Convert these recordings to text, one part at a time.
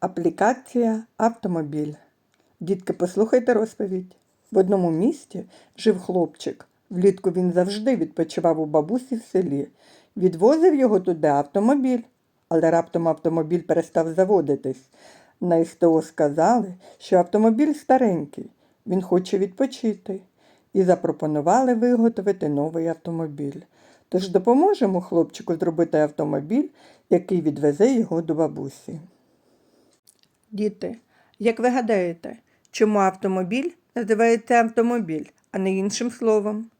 Аплікація автомобіль. Дітки, послухайте розповідь. В одному місті жив хлопчик. Влітку він завжди відпочивав у бабусі в селі. Відвозив його туди автомобіль, але раптом автомобіль перестав заводитись. На СТО сказали, що автомобіль старенький, він хоче відпочити, і запропонували виготовити новий автомобіль. Тож допоможемо хлопчику зробити автомобіль, який відвезе його до бабусі. Діти, як ви гадаєте, чому автомобіль називається автомобіль, а не іншим словом?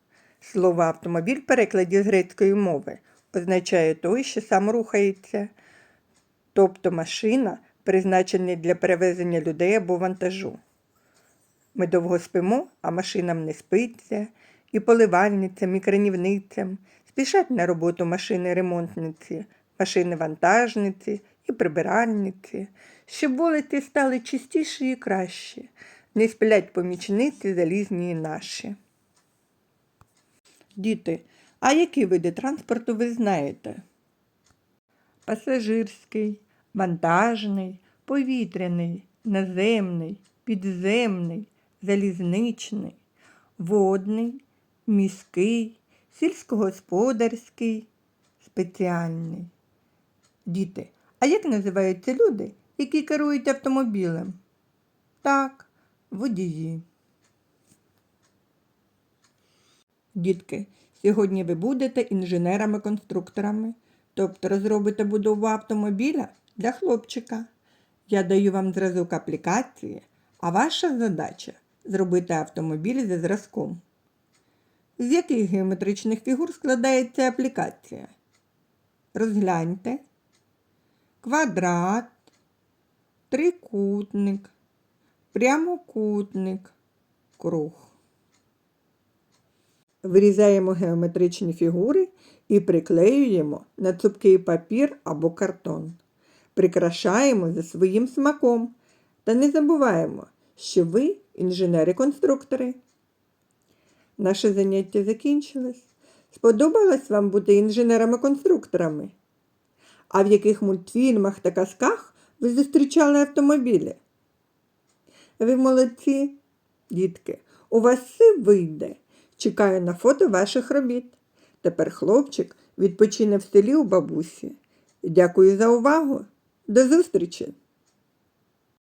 Слово автомобіль в перекладі з грецької мови означає той, що сам рухається, тобто машина, призначена для перевезення людей або вантажу. Ми довго спимо, а машинам не спиться, і поливальницям, і кранівницям спішать на роботу машини-ремонтниці, машини-вантажниці і прибиральниці, щоб вулиці стали чистіші і кращі, не сплять помічниці залізні і наші. Діти, а які види транспорту ви знаєте? Пасажирський, вантажний, повітряний, наземний, підземний, залізничний, водний, міський, сільськогосподарський, спеціальний. Діти, а як називаються люди, які керують автомобілем? Так, водії. Дітки, сьогодні ви будете інженерами-конструкторами, тобто розробите будову автомобіля для хлопчика. Я даю вам зразок аплікації, а ваша задача зробити автомобіль за зразком. З яких геометричних фігур складається аплікація? Розгляньте. Квадрат, трикутник, прямокутник, круг. Вирізаємо геометричні фігури і приклеюємо на цупкий папір або картон. Прикрашаємо за своїм смаком та не забуваємо, що ви інженери-конструктори. Наше заняття закінчилось. Сподобалось вам бути інженерами-конструкторами? А в яких мультфільмах та казках ви зустрічали автомобілі? Ви молодці, дітки, у вас все вийде. Чекаю на фото ваших робіт. Тепер хлопчик відпочине в селі у бабусі. Дякую за увагу. До зустрічі!